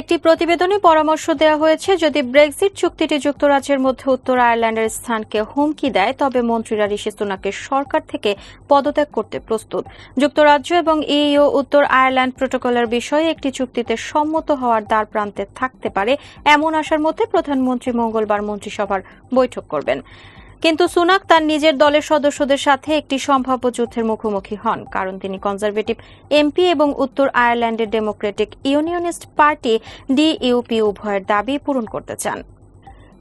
একটি প্রতিবেদনে পরামর্শ দেওয়া হয়েছে, যদি ব্রেক্সিট চুক্তিটি যুক্তরাজ্যের মধ্যে উত্তর আয়ারল্যান্ডের স্থানকে হুমকি দেয়, তবে মন্ত্রীরা ঋষি সুনাকে সরকার থেকে পদত্যাগ করতে প্রস্তুত। যুক্তরাজ্য এবং ইইউ উত্তর আয়ারল্যান্ড প্রোটোকলের বিষয়ে একটি চুক্তিতে সম্মত হওয়ার দ্বার প্রান্তে থাকতে পারে, এমন আশার মধ্যে প্রধানমন্ত্রী মঙ্গলবার মন্ত্রিসভার বৈঠক করবেন। কিন্তু সুনাক তার নিজের দলের সদস্যদের সাথে একটি সম্ভাব্য যুদ্ধের মুখোমুখি হন, কারণ তিনি কনজারভেটিভ এমপি এবং উত্তর আয়ারল্যান্ডের ডেমোক্রেটিক ইউনিয়নিস্ট পার্টি ডিইউপি উভয়ের দাবি পূরণ করতে চান।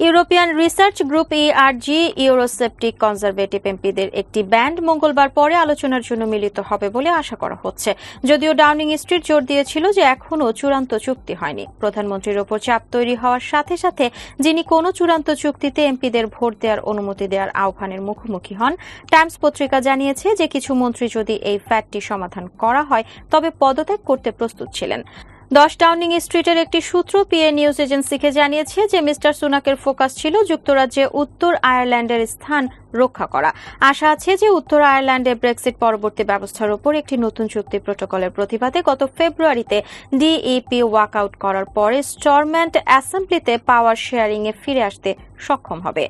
European research group ERG Eurosceptic conservative এমপিদের একটি ব্যান্ড মঙ্গলবার পরে আলোচনার জন্য মিলিত হবে বলে আশা করা হচ্ছে। যদিও ডাউনিং স্ট্রিট জোর দিয়েছিল যে এখনও চূড়ান্ত চুক্তি হয়নি। প্রধানমন্ত্রীর ওপর চাপ তৈরি হওয়ার সাথে সাথে যিনি কোনো চূড়ান্ত চুক্তিতে এমপিদের ভোট দেওয়ার অনুমতি দেওয়ার আহ্বানের মুখোমুখি হন, টাইমস পত্রিকা জানিয়েছে যে কিছু মন্ত্রী যদি এই ফ্যাটটি সমাধান করা হয়, তবে পদত্যাগ করতে প্রস্তুত ছিলেন। দশ ডাউনিং স্ট্রিটের একটি সূত্র পিএ নিউজ এজেন্সিকে জানিয়েছে যে মিস্টার সুনাকের ফোকাস ছিল যুক্তরাজ্যে উত্তর আয়ারল্যান্ডের স্থান রক্ষা করা। আশা আছে যে উত্তর আয়ারল্যান্ডে ব্রেক্সিট পরবর্তী ব্যবস্থার উপর একটি নতুন চুক্তি প্রোটোকলের প্রতিবাদে গত ফেব্রুয়ারিতে ডিইপি ওয়াকআউট করার পরে স্টরম্যান্ট অ্যাসেম্বলিতে পাওয়ার শেয়ারিং এ ফিরে আসতে সক্ষম হবে।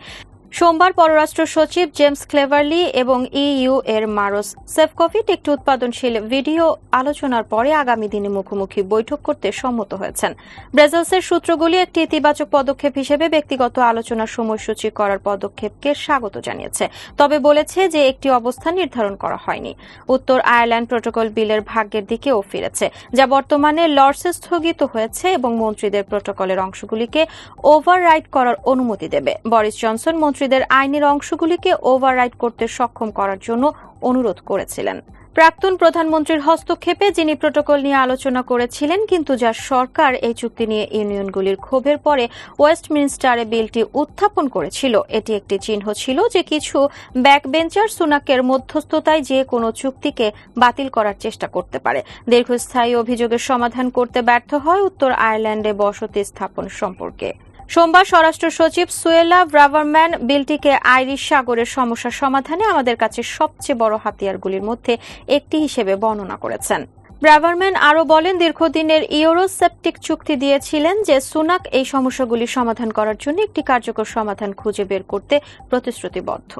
সোমবার পররাষ্ট্র সচিব জেমস ক্লেভারলি এবং ইইউ এর মারোস সেফকভিট একটি উৎপাদনশীল ভিডিও আলোচনার পরে আগামী দিনে মুখোমুখি বৈঠক করতে সম্মত হয়েছেন। ব্রাজিলসের সূত্রগুলি একটি ইতিবাচক পদক্ষেপ হিসেবে ব্যক্তিগত আলোচনার সময়সূচি করার পদক্ষেপকে স্বাগত জানিয়েছে, তবে বলেছে যে একটি অবস্থান নির্ধারণ করা হয়নি। উত্তর আয়ারল্যান্ড প্রোটোকল বিলের ভাগ্যের দিকেও ফিরেছে, যা বর্তমানে লর্ডসে স্থগিত হয়েছে এবং মন্ত্রীদের প্রোটোকলের অংশগুলিকে ওভাররাইড করার অনুমতি দেবে। বরিস জনসন মন্ত্রীদের আইনের অংশগুলিকে ওভাররাইড করতে সক্ষম করার জন্য অনুরোধ করেছিলেন। প্রাক্তন প্রধানমন্ত্রীর হস্তক্ষেপে যিনি প্রোটোকল নিয়ে আলোচনা করেছিলেন, কিন্তু যা সরকার এই চুক্তি নিয়ে ইউনিয়নগুলির ক্ষোভের পরে ওয়েস্টমিনস্টারে বিলটি উত্থাপন করেছিল। এটি একটি চিহ্ন ছিল যে কিছু ব্যাকবেঞ্চার সুনাকের মধ্যস্থতায় যে কোনো চুক্তিকে বাতিল করার চেষ্টা করতে পারে। দীর্ঘস্থায়ী অভিযোগের সমাধান করতে ব্যর্থ হয় উত্তর আয়ারল্যান্ডে বসতি স্থাপন সম্পর্কে। সোমবার স্বরাষ্ট্র সচিব সুয়েলা ব্রাভারম্যান বিলটিকে আইরিশ সাগরের সমস্যা সমাধানে আমাদের কাছে সবচেয়ে বড় হাতিয়ারগুলির মধ্যে একটি হিসেবে বর্ণনা করেছেন। ব্রাভারম্যান আরও বলেন, দীর্ঘদিনের ইউরোসেপটিক চুক্তি দিয়েছিলেন যে সুনাক এই সমস্যাগুলি সমাধান করার জন্য একটি কার্যকর সমাধান খুঁজে বের করতে প্রতিশ্রুতিবদ্ধ।